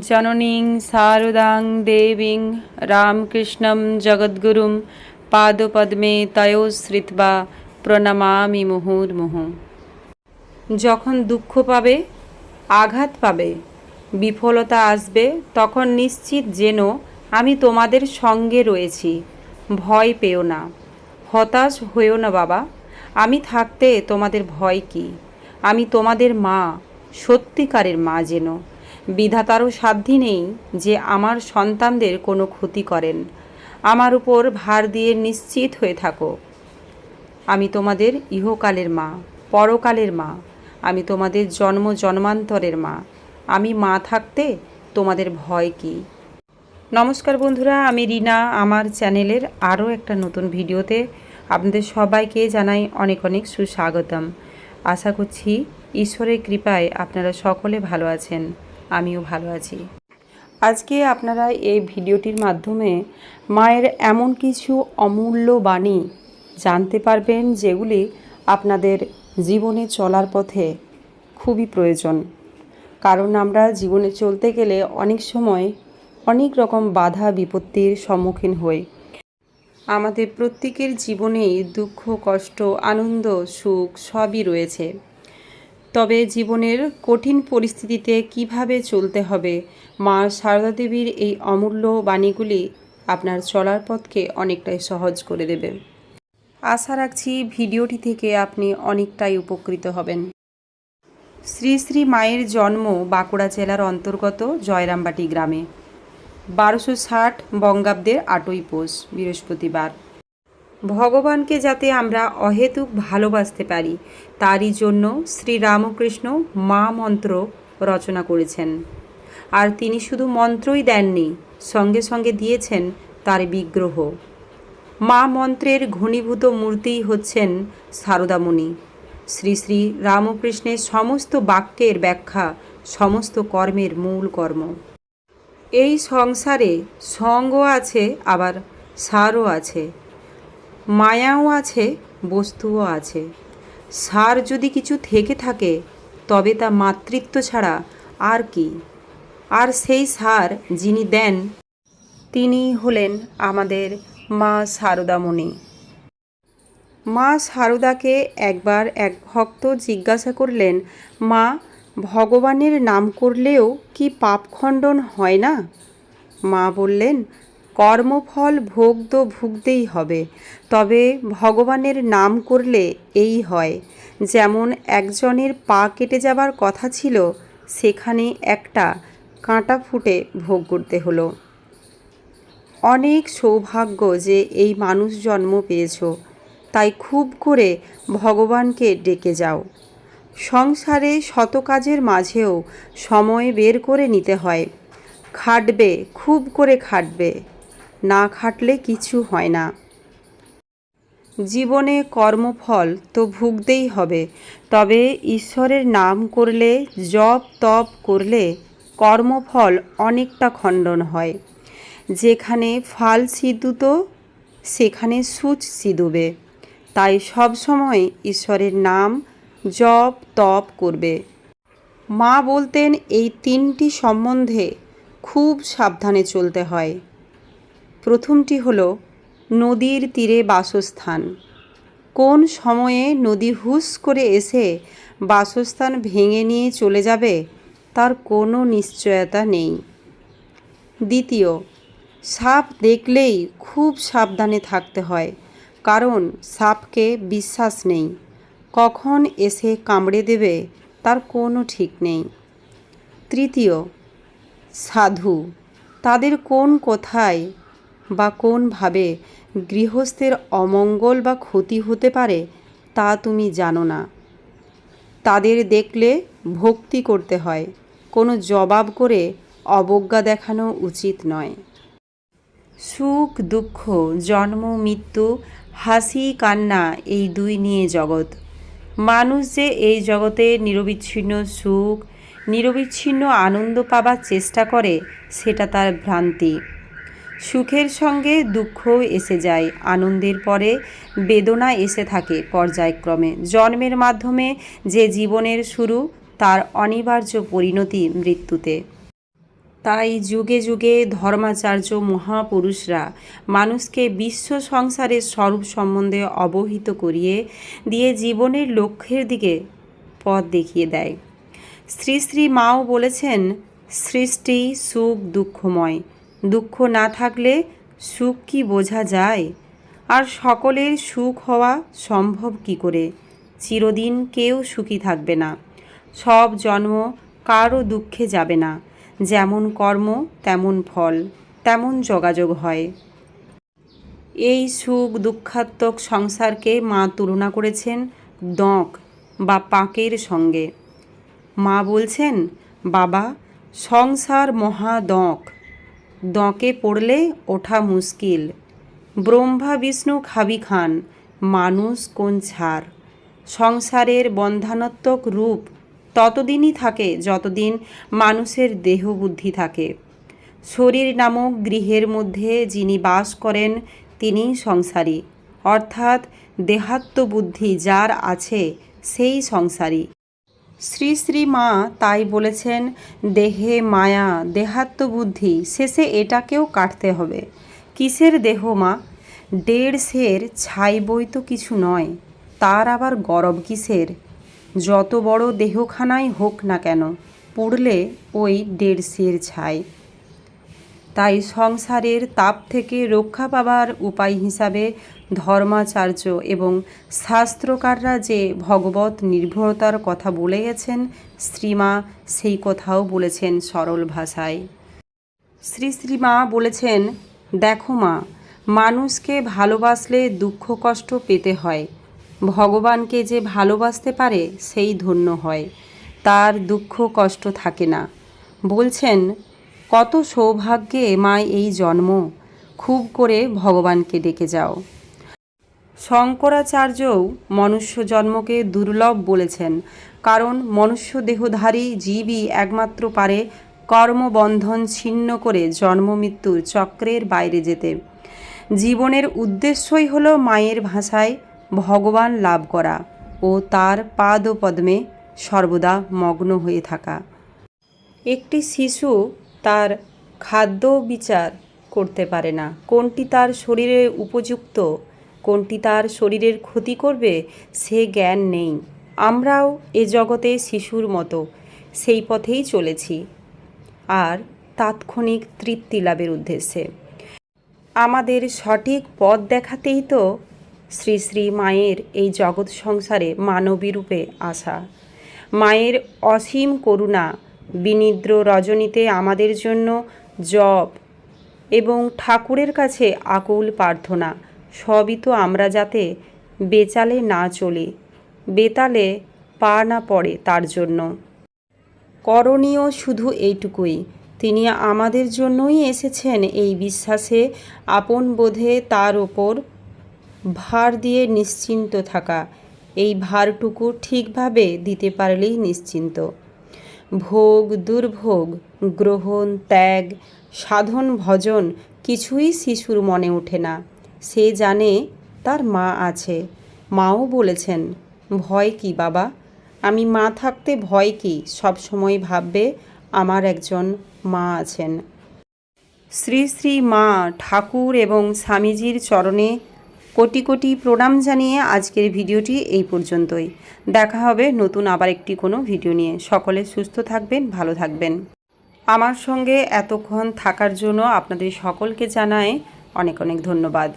জননীং শারদাং দেবীং, রামকৃষ্ণম, জগদ্গুরুম, পাদপদ্মে তয়োশ্রিত্বা প্রণমামি মুহুর্মুহু। যখন দুঃখ পাবে, আঘাত পাবে, বিফলতা আসবে, তখন নিশ্চিত যেন আমি তোমাদের সঙ্গে রয়েছি। ভয় পেও না। হতাশ হয়েও না বাবা। আমি থাকতে তোমাদের ভয় কি? আমি তোমাদের মা, সত্যিকারের মা যেন। বিধাতারও সাধ্যি নেই যে আমার সন্তানদের কোনো ক্ষতি করেন। আমার উপর ভার দিয়ে নিশ্চিত হয়ে থাকো। আমি তোমাদের ইহকালের মা, পরকালের মা। আমি তোমাদের জন্ম জন্মান্তরের মা। আমি মা থাকতে তোমাদের ভয় কি? নমস্কার বন্ধুরা, আমি রিনা। আমার চ্যানেলের আরও একটা নতুন ভিডিওতে আপনাদের সবাইকে জানাই অনেক অনেক সুস্বাগতম। আশা করছি ঈশ্বরের কৃপায় আপনারা সকলে ভালো আছেন। আমিও ভালো আছি। আজকে আপনারা এই ভিডিওটির মাধ্যমে মায়ের এমন কিছু অমূল্য বাণী জানতে পারবেন যেগুলি আপনাদের জীবনে চলার পথে খুবই প্রয়োজন। কারণ আমরা জীবনে চলতে গেলে অনেক সময় অনেক রকম বাধা বিপত্তির সম্মুখীন হই। আমাদের প্রত্যেকের জীবনেই দুঃখ, কষ্ট, আনন্দ, সুখ সবই রয়েছে। তবে জীবনের কঠিন পরিস্থিতিতে কীভাবে চলতে হবে? মা সারদা দেবীর এই অমূল্য বাণীগুলি আপনার চলার পথকে অনেকটাই সহজ করে দেবে। আশা রাখছি ভিডিওটি থেকে আপনি অনেকটাই উপকৃত হবেন। শ্রী শ্রী মায়ের জন্ম বাঁকুড়া জেলার অন্তর্গত জয়রামবাটি গ্রামে। বারোশো ষাট বঙ্গাব্দের আটই পৌষ, বৃহস্পতিবার। ভগবানকে যাতে আমরা অহেতুক ভালোবাসতে পারি, তারই জন্য শ্রী রামকৃষ্ণ মা মন্ত্র রচনা করেছেন। আর তিনি শুধু মন্ত্রই দেননি, সঙ্গে সঙ্গে দিয়েছেন তার বিগ্রহ। মা মন্ত্রের ঘনীভূত মূর্তিই হচ্ছেন সারদামণি। শ্রী শ্রী রামকৃষ্ণের সমস্ত বাক্যের ব্যাখ্যা, সমস্ত কর্মের মূল কর্ম। এই সংসারে সঙ্গও আছে, আবার সারও আছে। মায়াও আছে, বস্তুও আছে। সার যদি কিছু থেকে থাকে, তবে তা মাতৃত্ব ছাড়া আর কি। আর সেই সার যিনি দেন, তিনি হলেন আমাদের মা সারদামণি। মা সারদাকে একবার এক ভক্ত জিজ্ঞাসা করলেন, মা, ভগবানের নাম করলেও কি পাপখণ্ডন হয় না? মা বললেন কর্মফল ভোগ তো ভুগতেই হবে, তবে ভগবানের নাম করলে এই হয়। যেমন একজনের পা কেটে যাবার কথা ছিল, সেখানে একটা কাঁটা ফুটে ভোগ করতে হলো। অনেক সৌভাগ্য যে এই মানুষ জন্ম পেয়েছ, তাই খুব করে ভগবানকে ডেকে যাও। সংসারে শত কাজের মাঝেও সময় বের করে নিতে হয়। খাটবে, খুব করে খাটবে। না খাটলে কিছু হয় না। জীবনে কর্মফল তো ভুগতেই হবে, তবে ঈশ্বরের নাম করলে, জপ তপ করলে কর্মফল অনেকটা খণ্ডন হয়। যেখানে ফাল সিদ্ধুত, সেখানে সূচ সিঁদুবে। তাই সবসময় ঈশ্বরের নাম জপ তপ করবে। মা বলতেন, এই তিনটি সম্বন্ধে খুব সাবধানে চলতে হয়। প্রথমটি হলো নদীর তীরে বাসস্থান। কোন সময়ে নদী হুস করে এসে বাসস্থান ভেঙে নিয়ে চলে যাবে, তার কোনো নিশ্চয়তা নেই। দ্বিতীয়, সাপ দেখলেই খুব সাবধানে থাকতে হয়, কারণ সাপকে বিশ্বাস নেই। কখন এসে কামড়ে দেবে, তার কোনো ঠিক নেই। তৃতীয়, সাধু, তাদের কোন কোথায় বা কোনভাবে গৃহস্থের অমঙ্গল বা ক্ষতি হতে পারে, তা তুমি জানো না। তাদের দেখলে ভক্তি করতে হয়, কোনো জবাব করে অবজ্ঞা দেখানো উচিত নয়। সুখ, দুঃখ, জন্ম, মৃত্যু, হাসি, কান্না এই দুই নিয়ে জগৎ। মানুষ যে এই জগতে নিরবিচ্ছিন্ন সুখ, নিরবিচ্ছিন্ন আনন্দ পাবার চেষ্টা করে, সেটা তার ভ্রান্তি। সুখের সঙ্গে দুঃখও এসে যায়, আনন্দের পরে বেদনা এসে থাকে পর্যায়ক্রমে। জন্মের মাধ্যমে যে জীবনের শুরু, তার অনিবার্য পরিণতি মৃত্যুতে। তাই যুগে যুগে ধর্মাচার্য মহাপুরুষরা মানুষকে বিশ্ব সংসারের স্বরূপ সম্বন্ধে অবহিত করিয়ে দিয়ে জীবনের লক্ষ্যের দিকে পথ দেখিয়ে দেয়। শ্রী শ্রী মাও বলেছেন, সৃষ্টি সুখ দুঃখময়। দুঃখ না থাকলে সুখ কি বোঝা যায়? আর সকলের সুখ হওয়া সম্ভব কি করে? চিরদিন কেউ সুখী থাকবে না। সব জন্ম কারও দুঃখে যাবে না। যেমন কর্ম, তেমন ফল, তেমন যোগাযোগ হয়। এই সুখ দুঃখাত্মক সংসারকে মা তুলনা করেছেন দঁক বা পাকের সঙ্গে। মা বলছেন, বাবা, সংসার মহা দঁক দঁকে পড়লে ওঠা মুশকিল। ব্রহ্মা, বিষ্ণু, খাবি খান, মানুষ কোন ছাড়? সংসারের বন্ধাত্মক রূপ ততদিনই থাকে যতদিন মানুষের দেহ বুদ্ধি থাকে। শরীর নামক গৃহের মধ্যে যিনি বাস করেন, তিনি সংসারী। অর্থাৎ দেহাত্ম বুদ্ধি যার আছে, সেই সংসারী। শ্রী শ্রী মা তাই বলেছেন, দেহে মায়া দেহাত্মবুদ্ধি শেষে এটাকেও কাটতে হবে। কিসের দেহ মা? দেড় সের ছাই বই তো কিছু নয়, তার আবার গরব কিসের? যত বড় দেহখানাই হোক না কেন, পড়লে ওই দেড় সের ছাই। তাই সংসারের তাপ থেকে রক্ষা পাবার উপায় হিসাবে ধর্মাচার্য এবং শাস্ত্রকাররা যে ভগবত নির্ভরতার কথা বলে গেছেন, শ্রীমা সেই কথাও বলেছেন সরল ভাষায়। শ্রী শ্রীমা বলেছেন, দেখো মা, মানুষকে ভালোবাসলে দুঃখ কষ্ট পেতে হয়। ভগবানকে যে ভালোবাসতে পারে, সেই ধন্য হয়। তার দুঃখ কষ্ট থাকে না। বলছেন কত সৌভাগ্যে মা এই জন্ম। খুব করে ভগবানকে ডেকে যাও। শঙ্করাচার্যও মনুষ্য জন্মকে দুর্লভ বলেছেন, কারণ মনুষ্য দেহধারী জীবই একমাত্র পারে কর্মবন্ধন ছিন্ন করে জন্ম মৃত্যুর চক্রের বাইরে যেতে। জীবনের উদ্দেশ্যই হল মায়ের ভাষায় ভগবান লাভ করা ও তার পাদ পদ্মে সর্বদা মগ্ন হয়ে থাকা। একটি শিশু তার খাদ্য বিচার করতে পারে না। কোনটি তার শরীরে উপযুক্ত, কোনটি তার শরীরের ক্ষতি করবে, সে জ্ঞান নেই। আমরাও এ জগতে শিশুর মতো, সেই পথেই চলেছি। আর তাৎক্ষণিক তৃপ্তি লাভের উদ্দেশ্যে। আমাদের সঠিক পথ দেখাতেই তো শ্রী শ্রী মায়ের এই জগৎ সংসারে মানবী রূপে আসা। মায়ের অসীম করুণা বিনিদ্র রজনীতে আমাদের জন্য জপ এবং ঠাকুরের কাছে আকুল প্রার্থনা। সবই তো আমরা যাতে বেচালে না চলি, বেতালে পা না পড়ে তার জন্য। করণীয় শুধু এইটুকুই, তিনি আমাদের জন্যই এসেছেন এই বিশ্বাসে আপন বোধে তার ওপর ভার দিয়ে নিশ্চিন্ত থাকা। এই ভারটুকু ঠিকভাবে দিতে পারলেই নিশ্চিন্ত। ভোগ, দুর্ভোগ, গ্রহণ, ত্যাগ, সাধন, ভজন কিছুই শিশুর মনে ওঠে না। সে জানে তার মা আছে। মাও বলেছেন, ভয় কি বাবা? আমি মা থাকতে ভয় কি? সব সময় ভাববে আমার একজন মা আছেন। শ্রী শ্রী মা ঠাকুর এবং স্বামীজির চরণে কোটি কোটি প্রণাম জানিয়ে আজকের ভিডিওটি এই পর্যন্তই। দেখা হবে নতুন আবার একটি কোনো ভিডিও নিয়ে। সকলে সুস্থ থাকবেন, ভালো থাকবেন। আমার সঙ্গে এতক্ষণ থাকার জন্য আপনাদের সকলকে জানায় অনেক অনেক ধন্যবাদ।